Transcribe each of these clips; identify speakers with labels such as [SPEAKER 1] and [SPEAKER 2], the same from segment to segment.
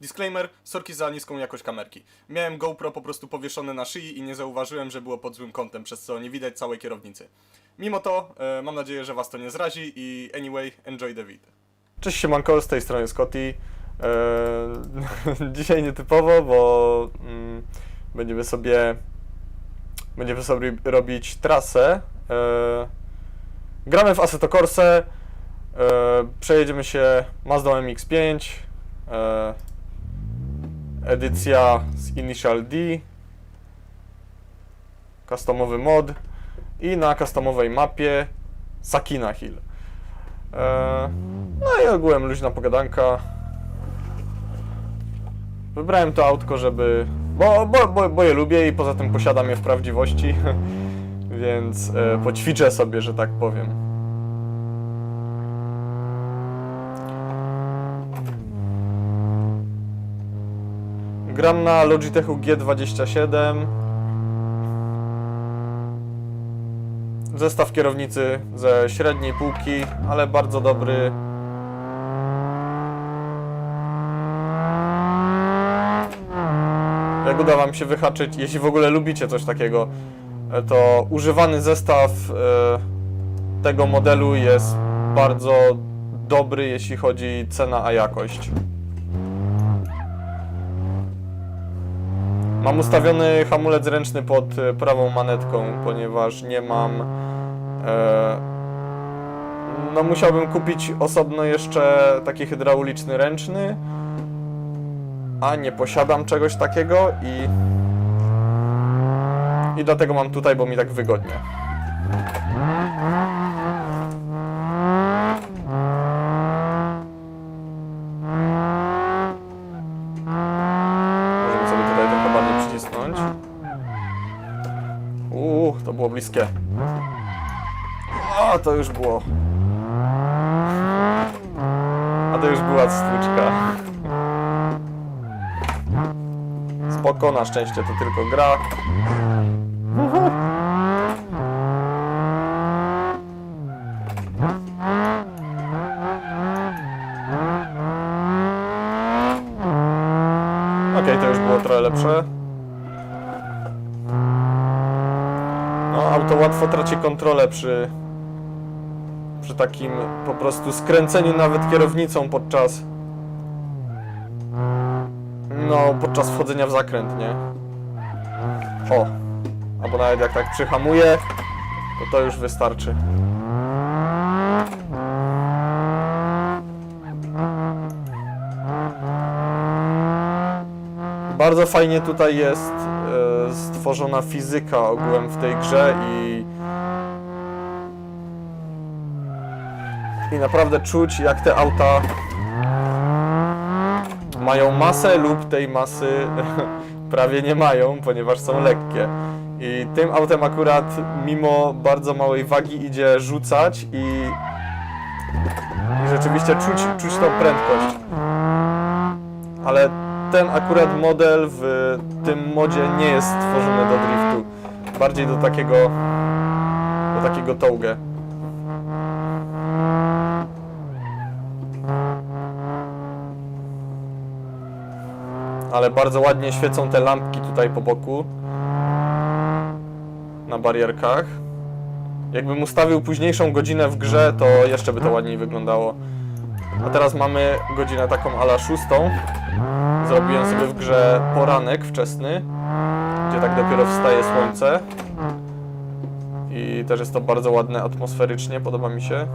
[SPEAKER 1] Disclaimer, sorki za niską jakość kamerki. Miałem GoPro po prostu powieszone na szyi i nie zauważyłem, że było pod złym kątem, przez co nie widać całej kierownicy. Mimo to, e, mam nadzieję, że was to nie zrazi i anyway, enjoy the vid. Cześć siemanko, z tej strony Scotty. E, dzisiaj nietypowo, bo mm, będziemy sobie będziemy sobie robić trasę. E, gramy w Assetto Corsa. E, przejedziemy się Mazdą MX-5. E, edycja z Initial D. Customowy mod. I na customowej mapie Sakina Hill. E, no i ogółem luźna pogadanka. Wybrałem to autko, żeby. Bo, bo, bo, bo je lubię i poza tym posiadam je w prawdziwości. Więc e, poćwiczę sobie, że tak powiem. Gram na Logitechu G27. Zestaw kierownicy ze średniej półki, ale bardzo dobry. Jak uda Wam się wyhaczyć, jeśli w ogóle lubicie coś takiego, e, to używany zestaw e, tego modelu jest bardzo dobry, jeśli chodzi cena a jakość. Mam ustawiony hamulec ręczny pod e, prawą manetką, ponieważ nie mam. E, no, musiałbym kupić osobno jeszcze taki hydrauliczny ręczny, a nie posiadam czegoś takiego i. I dlatego mam tutaj, bo mi tak wygodnie. Możemy sobie tutaj trochę bardziej przycisnąć. Uuu, to było bliskie. A, to już było. A to już była stłuczka. Spoko, na szczęście to tylko gra. Okej, to już było trochę lepsze. No, auto łatwo traci kontrolę przy przy takim po prostu skręceniu nawet kierownicą podczas no, podczas wchodzenia w zakręt, nie? O, albo nawet jak tak przyhamuje, to to już wystarczy. Bardzo fajnie tutaj jest stworzona fizyka ogółem w tej grze i i naprawdę czuć jak te auta mają masę lub tej masy prawie nie mają, ponieważ są lekkie. I tym autem akurat mimo bardzo małej wagi idzie rzucać i, i rzeczywiście czuć, czuć tą prędkość. Ale ten akurat model w tym modzie nie jest stworzony do driftu. Bardziej do takiego do takiego touge. ale bardzo ładnie świecą te lampki tutaj po boku na barierkach. Jakbym ustawił późniejszą godzinę w grze, to jeszcze by to ładniej wyglądało. A teraz mamy godzinę taką ala szóstą. Zrobiłem sobie w grze poranek wczesny, gdzie tak dopiero wstaje słońce. I też jest to bardzo ładne atmosferycznie, podoba mi się.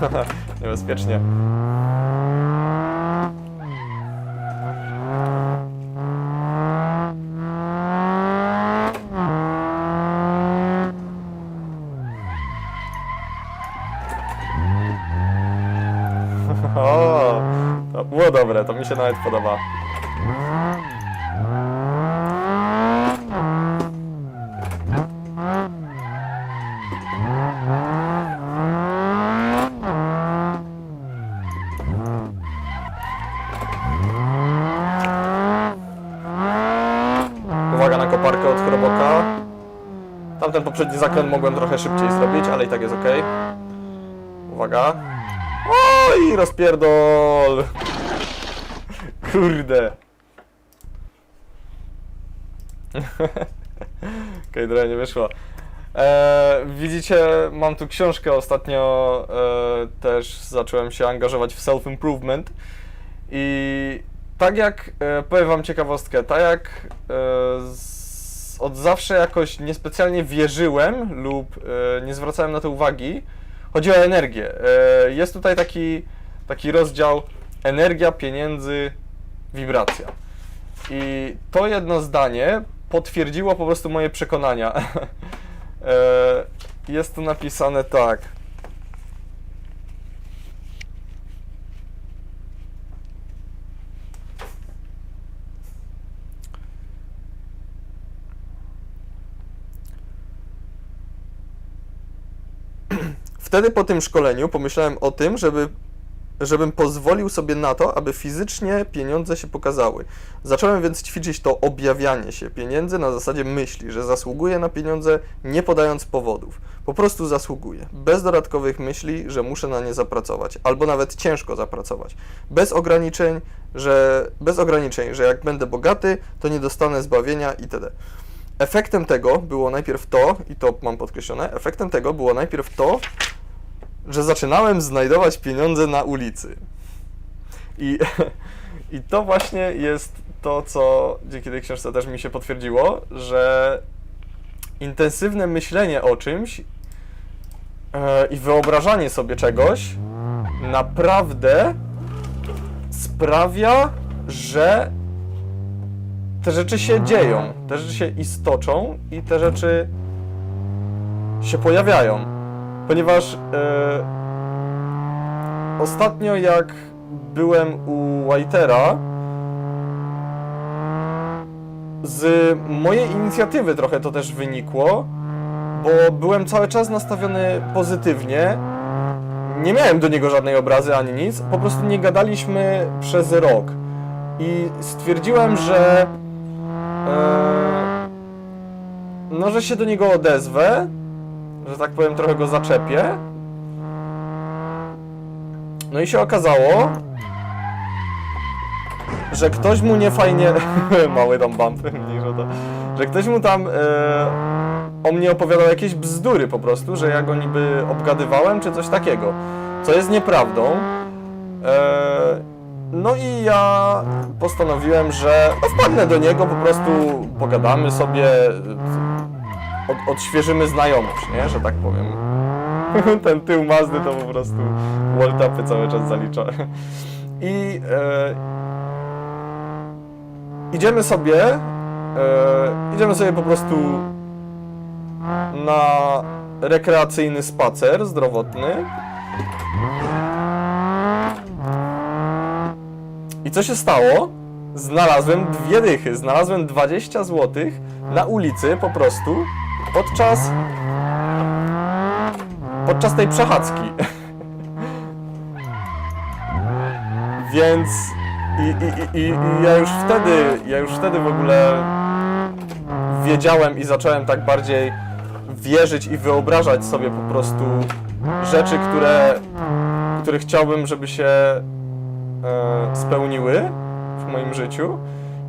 [SPEAKER 1] Niebezpiecznie. O, to było dobre, to mi się nawet podoba. Uwaga na koparkę od chroboka. Tamten poprzedni zakręt mogłem trochę szybciej zrobić, ale i tak jest ok. Uwaga. I rozpierdol. Kurde. Okej, nie wyszło. E, widzicie, mam tu książkę ostatnio, e, też zacząłem się angażować w self-improvement i tak jak, e, powiem wam ciekawostkę, tak jak e, z, od zawsze jakoś niespecjalnie wierzyłem lub e, nie zwracałem na to uwagi, chodzi o energię. E, jest tutaj taki, taki rozdział energia, pieniędzy, wibracja. I to jedno zdanie potwierdziło po prostu moje przekonania. E, Jest tu napisane tak. Wtedy po tym szkoleniu pomyślałem o tym, żeby żebym pozwolił sobie na to, aby fizycznie pieniądze się pokazały. Zacząłem więc ćwiczyć to objawianie się pieniędzy na zasadzie myśli, że zasługuję na pieniądze, nie podając powodów. Po prostu zasługuję. Bez dodatkowych myśli, że muszę na nie zapracować, albo nawet ciężko zapracować. Bez ograniczeń, że, bez ograniczeń, że jak będę bogaty, to nie dostanę zbawienia itd. Efektem tego było najpierw to, i to mam podkreślone, efektem tego było najpierw to, że zaczynałem znajdować pieniądze na ulicy. I, I to właśnie jest to, co dzięki tej książce też mi się potwierdziło, że intensywne myślenie o czymś e, i wyobrażanie sobie czegoś naprawdę sprawia, że te rzeczy się dzieją, te rzeczy się istoczą i te rzeczy się pojawiają ponieważ e, ostatnio jak byłem u Whitera, z mojej inicjatywy trochę to też wynikło, bo byłem cały czas nastawiony pozytywnie. Nie miałem do niego żadnej obrazy ani nic, po prostu nie gadaliśmy przez rok. I stwierdziłem, że. E, no, że się do niego odezwę że tak powiem, trochę go zaczepię. No i się okazało, że ktoś mu nie fajnie. Mały tam bump, mniejsza to. Że ktoś mu tam e, o mnie opowiadał jakieś bzdury po prostu, że ja go niby obgadywałem czy coś takiego. Co jest nieprawdą. E, no i ja postanowiłem, że wpadnę do niego, po prostu pogadamy sobie, od, odświeżymy znajomość, nie? Że tak powiem. Ten tył Mazdy to po prostu walltapy cały czas zalicza. I e, idziemy sobie, e, idziemy sobie po prostu na rekreacyjny spacer zdrowotny. I co się stało? Znalazłem dwie dychy, znalazłem 20 zł na ulicy po prostu podczas podczas tej przechadzki. Więc i, i, i, i ja już wtedy, ja już wtedy w ogóle wiedziałem i zacząłem tak bardziej wierzyć i wyobrażać sobie po prostu rzeczy, które, które chciałbym, żeby się e, spełniły w moim życiu.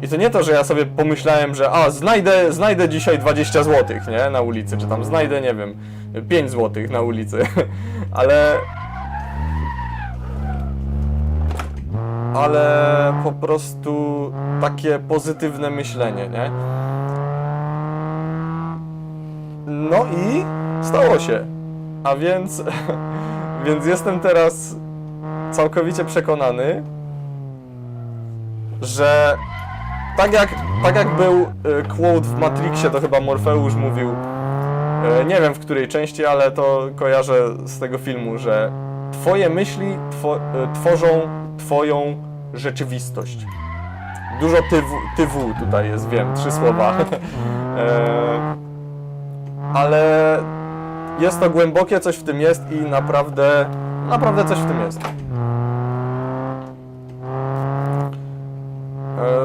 [SPEAKER 1] I to nie to, że ja sobie pomyślałem, że a, znajdę, znajdę dzisiaj 20 zł, nie, na ulicy, czy tam znajdę, nie wiem, 5 zł na ulicy, ale... Ale po prostu takie pozytywne myślenie, nie? No i stało się. A więc, więc jestem teraz całkowicie przekonany, że tak jak, tak jak był e, quote w Matrixie, to chyba Morfeusz mówił, e, nie wiem w której części, ale to kojarzę z tego filmu, że twoje myśli two, e, tworzą twoją rzeczywistość. Dużo tyw, tywu tutaj jest, wiem, trzy słowa. ale jest to głębokie, coś w tym jest i naprawdę, naprawdę coś w tym jest.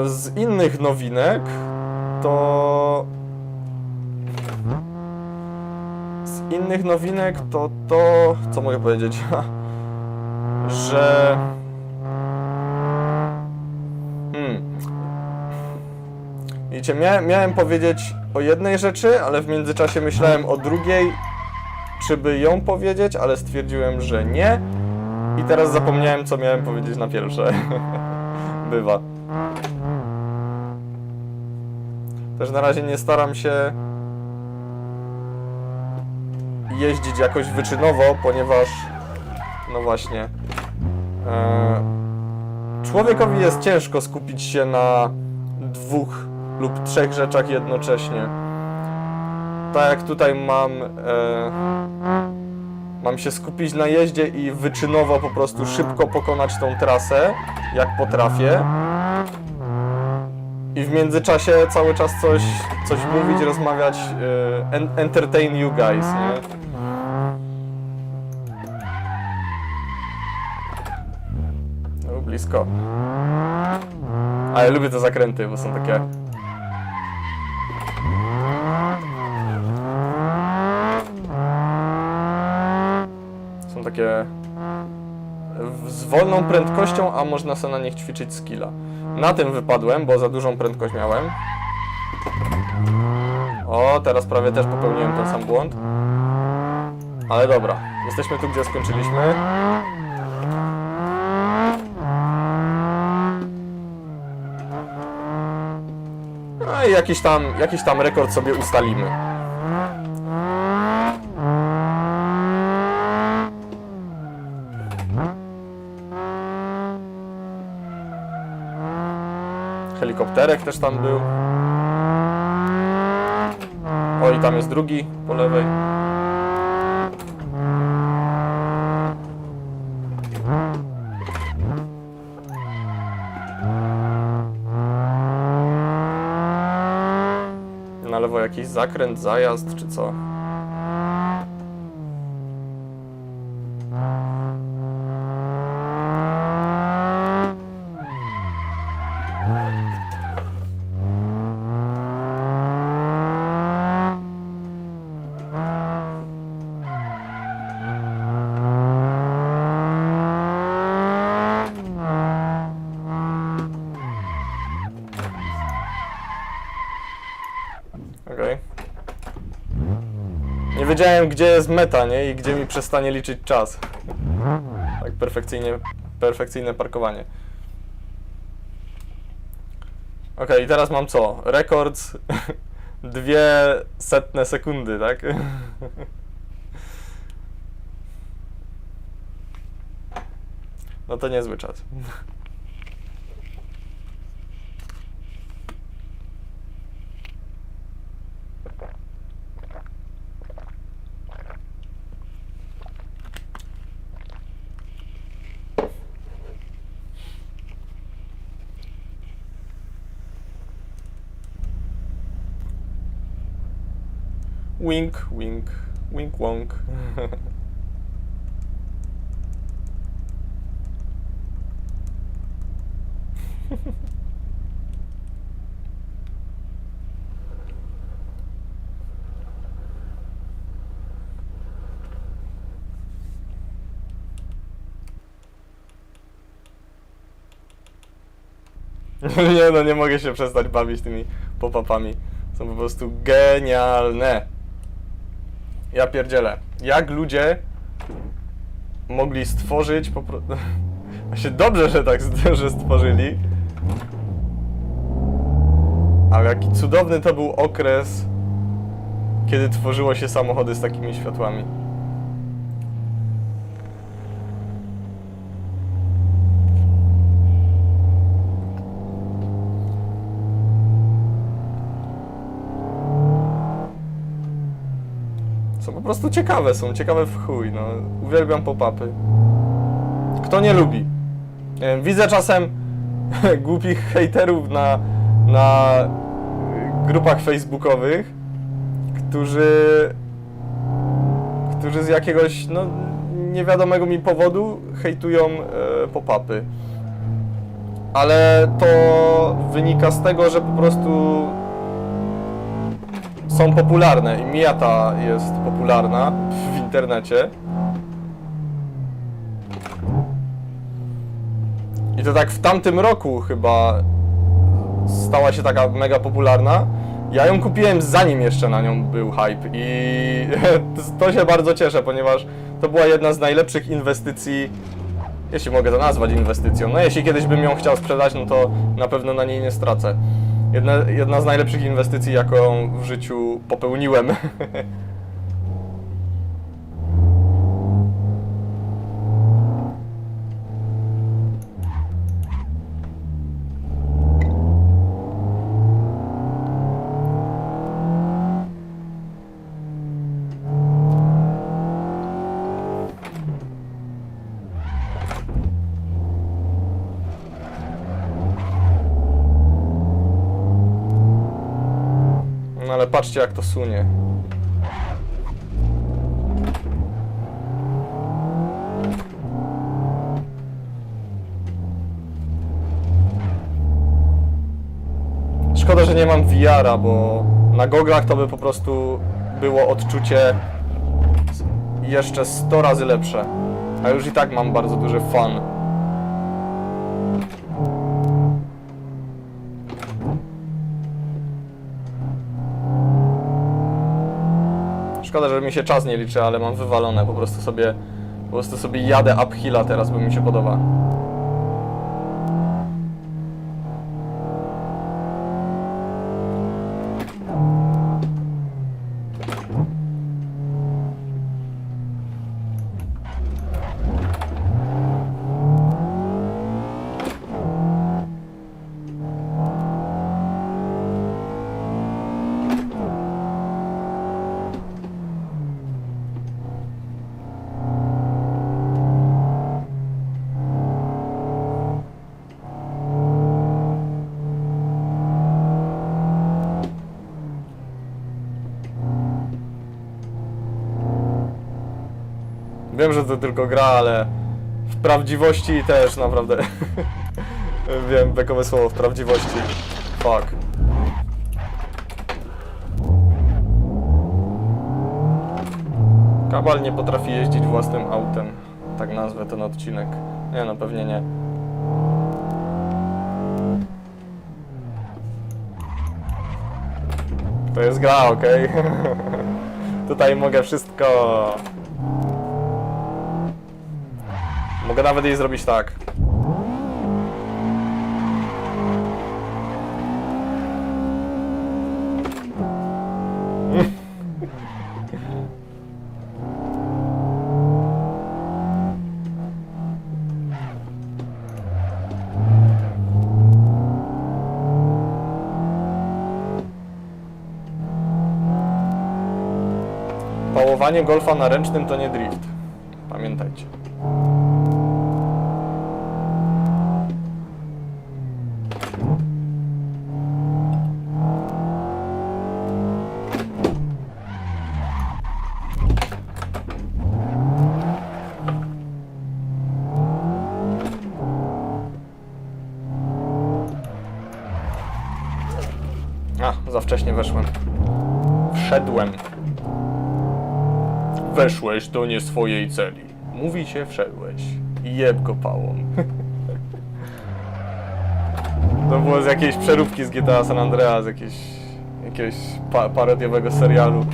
[SPEAKER 1] Z innych nowinek to. Z innych nowinek to to. Co mogę powiedzieć? że. Hmm. Widzicie, mia miałem powiedzieć o jednej rzeczy, ale w międzyczasie myślałem o drugiej, czy by ją powiedzieć, ale stwierdziłem, że nie. I teraz zapomniałem, co miałem powiedzieć na pierwsze. Bywa. Też na razie nie staram się jeździć jakoś wyczynowo, ponieważ no właśnie e, człowiekowi jest ciężko skupić się na dwóch lub trzech rzeczach jednocześnie. Tak jak tutaj mam e, mam się skupić na jeździe i wyczynowo po prostu szybko pokonać tą trasę, jak potrafię. I w międzyczasie cały czas coś, coś mówić, rozmawiać, e, en- entertain you guys, nie? No, blisko. Ale lubię te zakręty, bo są takie... Są takie... z wolną prędkością, a można sobie na nich ćwiczyć skilla. Na tym wypadłem, bo za dużą prędkość miałem. O, teraz prawie też popełniłem ten sam błąd. Ale dobra, jesteśmy tu, gdzie skończyliśmy. No i jakiś tam, jakiś tam rekord sobie ustalimy. Helikopterek też tam był. O, i tam jest drugi po lewej. Na lewo jakiś zakręt, zajazd czy co? Okej. Nie wiedziałem, gdzie jest meta, nie? I gdzie mi przestanie liczyć czas. Tak perfekcyjnie, perfekcyjne parkowanie. Okej, i teraz mam co? Rekord dwie setne sekundy, tak? No to niezły czas. Wink, wink, wink, wonk. Nie no, nie mogę się przestać bawić tymi pop-upami. Są po prostu genialne. Ja pierdzielę. Jak ludzie mogli stworzyć po prostu... Właśnie dobrze, że tak że stworzyli. Ale jaki cudowny to był okres, kiedy tworzyło się samochody z takimi światłami. Prostu ciekawe, są ciekawe w chuj, no. Uwielbiam pop-upy. Kto nie lubi? Widzę czasem głupich hejterów na, na grupach facebookowych, którzy którzy z jakiegoś, no, niewiadomego mi powodu hejtują e, pop-upy. Ale to wynika z tego, że po prostu są popularne i Miata jest popularna w internecie.
[SPEAKER 2] I to tak w tamtym roku chyba stała się taka mega popularna. Ja ją kupiłem zanim jeszcze na nią był hype i to się bardzo cieszę, ponieważ to była jedna z najlepszych inwestycji, jeśli mogę to nazwać inwestycją. No jeśli kiedyś bym ją chciał sprzedać, no to na pewno na niej nie stracę. Jedna, jedna z najlepszych inwestycji, jaką w życiu popełniłem. patrzcie jak to sunie. Szkoda, że nie mam VR-a, bo na goglach to by po prostu było odczucie jeszcze 100 razy lepsze. A już i tak mam bardzo duży fan. Szkoda, że mi się czas nie liczy, ale mam wywalone. Po prostu sobie, po prostu sobie jadę uphilla teraz, bo mi się podoba. Wiem, że to tylko gra, ale w prawdziwości też naprawdę. Wiem, bekowe słowo w prawdziwości. Fuck. Kabal nie potrafi jeździć własnym autem. Tak nazwę ten odcinek. Nie no, pewnie nie. To jest gra, okej? Tutaj mogę wszystko. Mogę nawet jej zrobić tak. Pałowanie golfa na ręcznym to nie drift. Pamiętajcie. A, za wcześnie weszłem. Wszedłem. Weszłeś do nie swojej celi. Mówi się wszedłeś. I jeb go pałą. To było z jakiejś przeróbki z GTA San Andreas, jakieś, jakiegoś pa parodiowego serialu.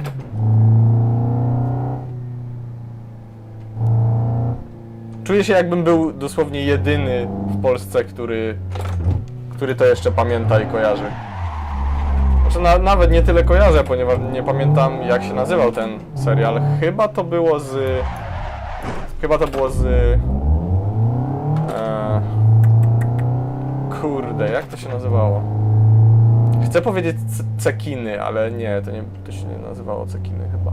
[SPEAKER 2] Czuję się jakbym był dosłownie jedyny w Polsce, który, który to jeszcze pamięta i kojarzy. Na, nawet nie tyle kojarzę, ponieważ nie pamiętam jak się nazywał ten serial. Chyba to było z... Chyba to było z... E, kurde, jak to się nazywało? Chcę powiedzieć ce- cekiny, ale nie, to nie, to się nie nazywało cekiny chyba.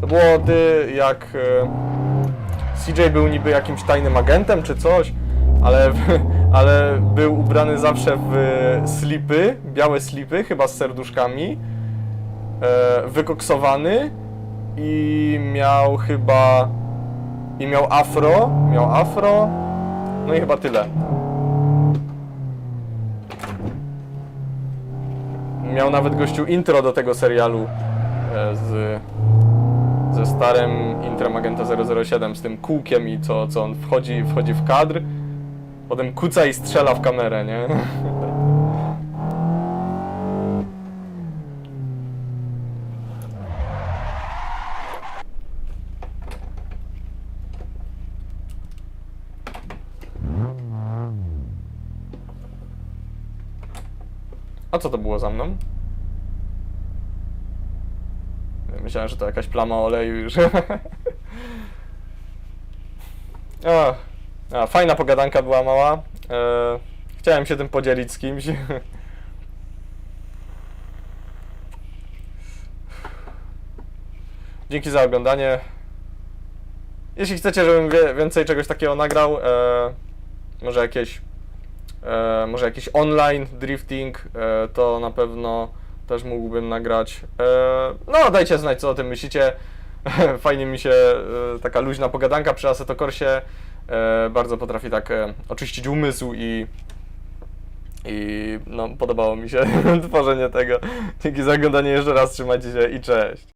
[SPEAKER 2] To było ty, jak e, CJ był niby jakimś tajnym agentem czy coś, ale, ale był ubrany zawsze w slipy, białe slipy, chyba z serduszkami, e, wykoksowany i miał chyba, i miał afro, miał afro, no i chyba tyle. Miał nawet gościu intro do tego serialu e, z, ze starym Intrem Agenta 007 z tym kółkiem i co, co on wchodzi, wchodzi w kadr, potem kuca i strzela w kamerę, nie? A co to było za mną? Myślałem, że to jakaś plama oleju już. a, a, fajna pogadanka była mała. E, chciałem się tym podzielić z kimś. Dzięki za oglądanie. Jeśli chcecie, żebym więcej czegoś takiego nagrał, e, może jakieś e, może jakiś online drifting, e, to na pewno też mógłbym nagrać. E, no, dajcie znać, co o tym myślicie. Fajnie mi się e, taka luźna pogadanka przy Assetto. E, bardzo potrafi tak e, oczyścić umysł i i no, podobało mi się tworzenie tego. Dzięki za oglądanie jeszcze raz, trzymajcie się i cześć.